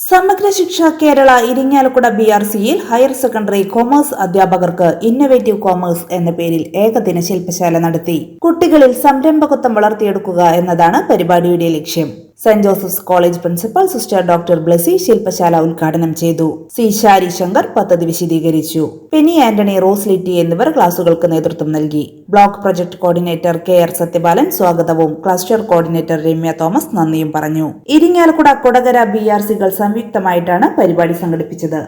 സമഗ്ര Shiksha Kerala Irinjalakuda B R സിയിൽ higher secondary commerce അധ്യാപകർക്ക് ഇന്നവേറ്റീവ് കോമേഴ്സ് എന്ന പേരിൽ ഏകദിന ശില്പശാല നടത്തി. കുട്ടികളിൽ സംരംഭകത്വം വളർത്തിയെടുക്കുക എന്നതാണ് പരിപാടിയുടെ ലക്ഷ്യം. Saint Joseph's College principal sister doctor Blessy ശില്പശാല ഉദ്ഘാടനം ചെയ്തു. സി ശാരി ശങ്കർ പദ്ധതി വിശദീകരിച്ചു. പെനി ആന്റണി റോസ് ലിറ്റി എന്നിവർ ക്ലാസുകൾക്ക് നേതൃത്വം നൽകി. Block project coordinator K R Sathyapalan സ്വാഗതവും ക്ലസ്റ്റർ കോർഡിനേറ്റർ രമ്യ തോമസ് നന്ദിയും പറഞ്ഞു. ഇരിങ്ങാലക്കുട കൊടകര ബി ആർ സികൾ സംയുക്തമായിട്ടാണ് പരിപാടി സംഘടിപ്പിച്ചത്.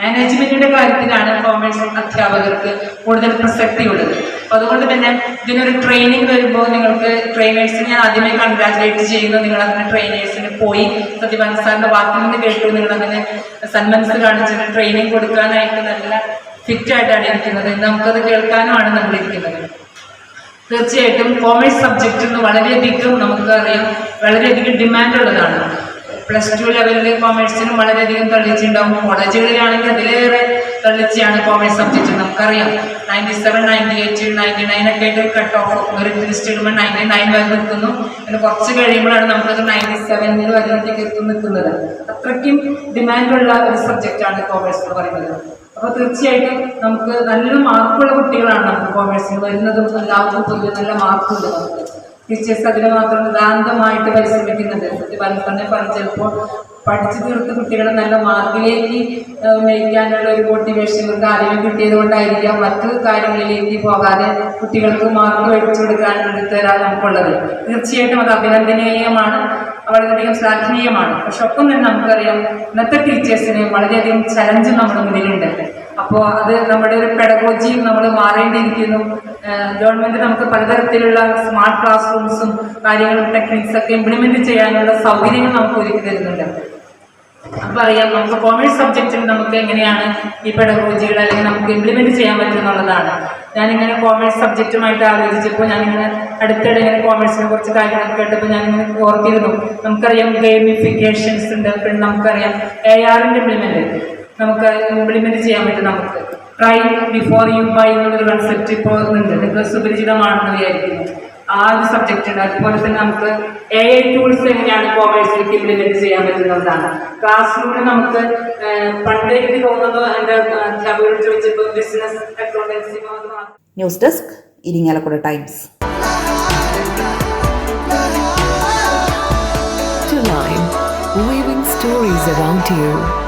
മാനേജ്മെന്റിന്റെ കാര്യത്തിലാണ് കോമേഴ്സ് അധ്യാപകർക്ക് കൂടുതൽ പ്രസക്തിയുള്ളത്. അതുകൊണ്ട് തന്നെ ഇതിനൊരു ട്രെയിനിങ് വരുമ്പോൾ നിങ്ങൾക്ക് ട്രെയിനേഴ്സിനെ ആദ്യമേ കൺഗ്രാറ്റുലേറ്റ് ചെയ്യുന്നു. നിങ്ങൾ അങ്ങനെ ട്രെയിനേഴ്സിന് പോയി. സത്യപാലൻ സാറിന്റെ വാക്കിൽ നിന്ന് കേട്ടു. നിങ്ങൾ അങ്ങനെ സന്മനസ് കാണിച്ചിട്ട് ട്രെയിനിങ് കൊടുക്കാനായിട്ട് നല്ല ഫിറ്റ് ആയിട്ടാണ് ഇരിക്കുന്നത്. നമുക്കത് കേൾക്കാനുമാണ് നമ്മൾ ഇരിക്കുന്നത്. തീർച്ചയായിട്ടും കോമേഴ്സ് സബ്ജക്റ്റ് എന്ന് വളരെയധികം നമുക്കറിയാം. വളരെയധികം ഡിമാൻഡ് ഉള്ളതാണ്. പ്ലസ് ടു ലെവലിൽ കോമേഴ്സിനും വളരെയധികം തള്ളിച്ചുണ്ടാവും കോളേജുകളിലാണെങ്കിൽ അതിലേറെ തള്ളിച്ചാണ് കോമേഴ്സ് സബ്ജക്റ്റ് നമുക്കറിയാം. Ninety seven ninety eight ninety nine ഒക്കെ ആയിട്ട് കട്ട് ഓഫ് ഒരു ലിസ്റ്റ് ഇടുമ്പോൾ നയന്റി നയൻ വരെ നിൽക്കുന്നു. പിന്നെ കുറച്ച് കഴിയുമ്പോഴാണ് നമുക്കത് നയന്റി സെവനിൽ വരുന്നതിലേക്ക് എത്തി നിൽക്കുന്നത്. അത്രയ്ക്കും ഡിമാൻഡുള്ള ഒരു സബ്ജക്റ്റാണ് കോമേഴ്സ് എന്ന് പറയുന്നത്. അപ്പോൾ തീർച്ചയായിട്ടും നമുക്ക് നല്ല മാർക്കുള്ള കുട്ടികളാണ് നമുക്ക് കോമേഴ്സിന് വരുന്നതും എല്ലാവർക്കും പൊതുവെ നല്ല മാർക്കുണ്ട് നമുക്ക്. ടീച്ചേഴ്സ് അതിന് മാത്രം നിതാന്തമായിട്ട് പരിശ്രമിക്കുന്നത്. സത്യപാലൻ തന്നെ പറഞ്ഞു ചിലപ്പോൾ പഠിച്ചു തീർത്ത കുട്ടികളെ നല്ല മാർക്കിലേക്ക് നയിക്കാനുള്ള ഒരു മോട്ടിവേഷൻ ഇവർക്ക് അറിവും കിട്ടിയത് കൊണ്ടായിരിക്കാം മറ്റു കാര്യങ്ങളിലേക്ക് പോകാതെ കുട്ടികൾക്ക് മാർക്ക് മേടിച്ചു കൊടുക്കാനുള്ള തരാൻ നമുക്കുള്ളത്. തീർച്ചയായിട്ടും അത് അഭിനന്ദനീയമാണ്. വളരെയധികം ശ്ലാഘനീയമാണ്. പക്ഷെ ഒപ്പം തന്നെ നമുക്കറിയാം ഇന്നത്തെ ടീച്ചേഴ്സിന് വളരെയധികം ചലഞ്ച് നമ്മുടെ മുന്നിലുണ്ട്. അപ്പോൾ അത് നമ്മുടെ ഒരു പെടഗോജിയും നമ്മൾ മാറേണ്ടിയിരിക്കുന്നു. ഗവൺമെന്റ് നമുക്ക് പലതരത്തിലുള്ള സ്മാർട്ട് ക്ലാസ് റൂംസും കാര്യങ്ങളും ടെക്നിക്സ് ഒക്കെ ഇംപ്ലിമെന്റ് ചെയ്യാനുള്ള സൗകര്യങ്ങൾ നമുക്ക് ഒരുക്കി തരുന്നുണ്ട്. അപ്പോൾ അറിയാം നമുക്ക് കോമേഴ്സ് സബ്ജക്റ്റിൽ നമുക്ക് എങ്ങനെയാണ് ഈ പെഡഗോജികൾ അല്ലെങ്കിൽ നമുക്ക് ഇംപ്ലിമെന്റ് ചെയ്യാൻ പറ്റുന്നുള്ളതാണ് ഞാനിങ്ങനെ കോമേഴ്സ് സബ്ജക്റ്റുമായിട്ട് ആലോചിച്ചപ്പോൾ ഞാനിങ്ങനെ അടുത്തിടെ ഇങ്ങനെ കോമേഴ്സിനെ കുറച്ച് കാര്യങ്ങളൊക്കെ കേട്ടപ്പോൾ ഞാനിങ്ങനെ ഓർത്തിരുന്നു. നമുക്കറിയാം ഗെയിമിഫിക്കേഷൻസ് ഉണ്ട് പിന്നെ നമുക്കറിയാം എ ആറിന്റെ ഇംപ്ലിമെന്റ് നമുക്ക് ഇംപ്ലിമെന്റ് ചെയ്യാൻ പറ്റും നമുക്ക്. ട്രൈ ബിഫോർ യു ബൈ എന്നുള്ളൊരു കൺസെപ്റ്റ് ഇപ്പോൾ ഉണ്ട്. നിങ്ങൾക്ക് സുപരിചിതമാണെന്ന് വിചാരിക്കുന്നു. ആ ഒരു സബ്ജക്റ്റ് ഉണ്ട്. അതുപോലെ തന്നെ നമുക്ക് എ ഐ ടൂൾസ് എങ്ങനെയാണ് കോമേഴ്സിലേക്ക് ഇംപ്ലിമെന്റ് ചെയ്യാൻ പറ്റുന്നതാണ്. ക്ലാസ് റൂമിൽ നമുക്ക് പണ്ട് എനിക്ക് തോന്നുന്നു എന്റെ അധ്യാപകരോട് ചോദിച്ചപ്പോൾ business accountancy news desk Irinjalakuda Times weaving stories around you.